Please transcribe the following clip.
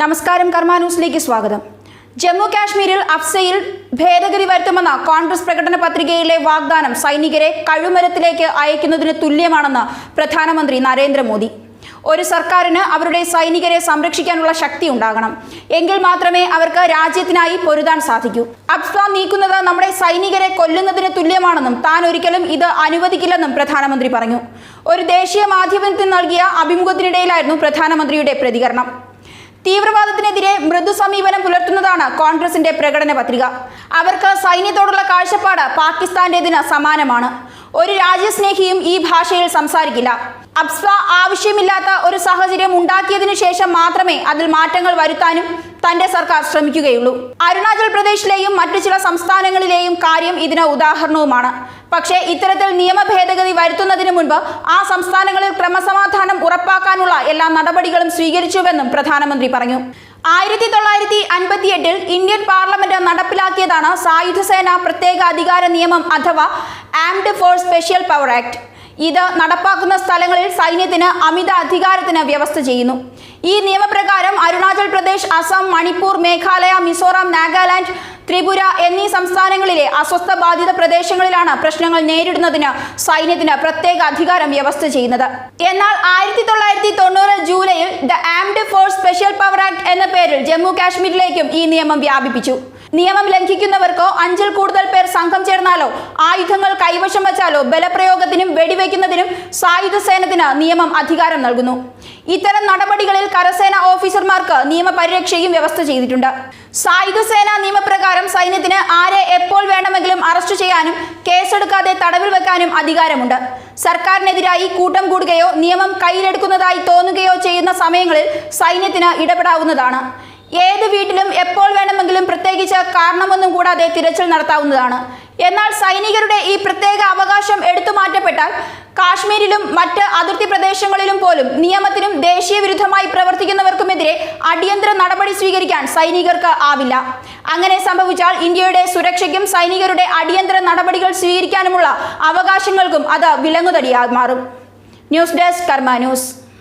നമസ്കാരം കർമ്മ ന്യൂസിലേക്ക് സ്വാഗതം. ജമ്മു കാശ്മീരിൽ അഫ്സയിൽ ഭേദഗതി വരുത്തുമെന്ന കോൺഗ്രസ് പ്രകടന പത്രികയിലെ വാഗ്ദാനം സൈനികരെ കഴുമരത്തിലേക്ക് അയക്കുന്നതിന് തുല്യമാണെന്ന് പ്രധാനമന്ത്രി നരേന്ദ്രമോദി. ഒരു സർക്കാരിന് അവരുടെ സൈനികരെ സംരക്ഷിക്കാനുള്ള ശക്തി ഉണ്ടാകണം. എങ്കിൽ മാത്രമേ അവർക്ക് രാജ്യത്തിനായി പൊരുതാൻ സാധിക്കൂ. അബ്സ്വ നീക്കുന്നത് നമ്മുടെ സൈനികരെ കൊല്ലുന്നതിന് തുല്യമാണെന്നും താൻ ഒരിക്കലും ഇത് അനുവദിക്കില്ലെന്നും പ്രധാനമന്ത്രി പറഞ്ഞു. ഒരു ദേശീയ മാധ്യമത്തിന് നൽകിയ അഭിമുഖത്തിനിടയിലായിരുന്നു പ്രധാനമന്ത്രിയുടെ പ്രതികരണം. തീവ്രവാദത്തിനെതിരെ മൃദു സമീപനം പുലർത്തുന്നതാണ് കോൺഗ്രസിന്റെ പ്രകടന പത്രിക. അവർക്ക് സൈന്യത്തോടുള്ള കാഴ്ചപ്പാട് പാകിസ്ഥാന്റേതിന് സമാനമാണ്. ഒരു രാജ്യസ്നേഹിയും ഈ ഭാഷയിൽ സംസാരിക്കില്ല. അബ്സ്വ ആവശ്യമില്ലാത്ത ഒരു സാഹചര്യം ഉണ്ടാക്കിയതിനു ശേഷം മാത്രമേ അതിൽ മാറ്റങ്ങൾ വരുത്താനും തന്റെ സർക്കാർ ശ്രമിക്കുകയുള്ളൂ. അരുണാചൽ പ്രദേശിലെയും മറ്റു ചില സംസ്ഥാനങ്ങളിലെയും കാര്യം ഇതിന് ഉദാഹരണവുമാണ്. പക്ഷേ ഇത്തരത്തിൽ നിയമ ഭേദഗതി വരുത്തുന്നതിന് മുൻപ് ആ സംസ്ഥാനങ്ങളിൽ ക്രമസമാധാനം ഉറപ്പാക്കാനുള്ള എല്ലാ നടപടികളും സ്വീകരിച്ചുവെന്നും പ്രധാനമന്ത്രി പറഞ്ഞു. ആയിരത്തി തൊള്ളായിരത്തി അൻപത്തി എട്ടിൽ ഇന്ത്യൻ പാർലമെന്റ് നടപ്പിലാക്കിയതാണ് സായുധസേന പ്രത്യേക അധികാര നിയമം അഥവാ armed force special power act. ഇത് നടപ്പാക്കുന്ന സ്ഥലങ്ങളിൽ സൈന്യത്തിന് അമിത അധികാരത്തിന് വ്യവസ്ഥ ചെയ്യുന്നു. ഈ നിയമപ്രകാരം അരുണാചൽ പ്രദേശ് അസം മണിപ്പൂർ മേഘാലയ മിസോറാം നാഗാലാൻഡ് ത്രിപുര എന്നീ സംസ്ഥാനങ്ങളിലെ അസ്വസ്ഥ ബാധിത പ്രദേശങ്ങളിലാണ് പ്രശ്നങ്ങൾ നേരിടുന്നതിന് സൈന്യത്തിന് പ്രത്യേക അധികാരം വ്യവസ്ഥ ചെയ്യുന്നത്. എന്നാൽ ആയിരത്തി തൊള്ളായിരത്തി തൊണ്ണൂറ് ജൂലൈയിൽ the armed force special power act എന്ന പേരിൽ ജമ്മു കാശ്മീരിലേക്കും ഈ നിയമം വ്യാപിപ്പിച്ചു. നിയമം ലംഘിക്കുന്നവർക്കോ അഞ്ചിൽ കൂടുതൽ പേർ സംഘം ചേർന്നാലോ ആയുധങ്ങൾ കൈവശം വച്ചാലോ ബലപ്രയോഗത്തിനും വെടിവെക്കുന്നതിനും സായുധ സേനത്തിന് നിയമം അധികാരം നൽകുന്നു. ഇത്തരം നടപടികളിൽ കരസേന ഓഫീസർമാർക്ക് നിയമപരിരക്ഷയും വ്യവസ്ഥ ചെയ്തിട്ടുണ്ട്. സായുധ സേന നിയമപ്രകാരം സൈന്യത്തിന് ആരെ എപ്പോൾ വേണമെങ്കിലും അറസ്റ്റ് ചെയ്യാനും കേസെടുക്കാതെ തടവിൽ വെക്കാനും അധികാരമുണ്ട്. സർക്കാരിനെതിരായി കൂട്ടം കൂടുകയോ നിയമം കയ്യിലെടുക്കുന്നതായി തോന്നുകയോ ചെയ്യുന്ന സമയങ്ങളിൽ സൈന്യത്തിന് ഇടപെടാവുന്നതാണ്. ഏത് വീട്ടിലും എപ്പോൾ വേണമെങ്കിലും പ്രത്യേകിച്ച് കാരണമൊന്നും കൂടാതെ തിരച്ചിൽ നടത്താവുന്നതാണ്. എന്നാൽ സൈനികരുടെ ഈ പ്രത്യേക അവകാശം എടുത്തു മാറ്റപ്പെട്ടാൽ കാശ്മീരിലും മറ്റ് അതിർത്തി പ്രദേശങ്ങളിലും പോലും നിയമത്തിനും ദേശീയ വിരുദ്ധമായി പ്രവർത്തിക്കുന്നവർക്കുമെതിരെ അടിയന്തര നടപടി സ്വീകരിക്കാൻ സൈനികർക്ക് ആവില്ല. അങ്ങനെ സംഭവിച്ചാൽ ഇന്ത്യയുടെ സുരക്ഷയ്ക്കും സൈനികരുടെ അടിയന്തര നടപടികൾ സ്വീകരിക്കാനുമുള്ള അവകാശങ്ങൾക്കും അത് വിലങ്ങുതടിയായി മാറും. News desk Karma news.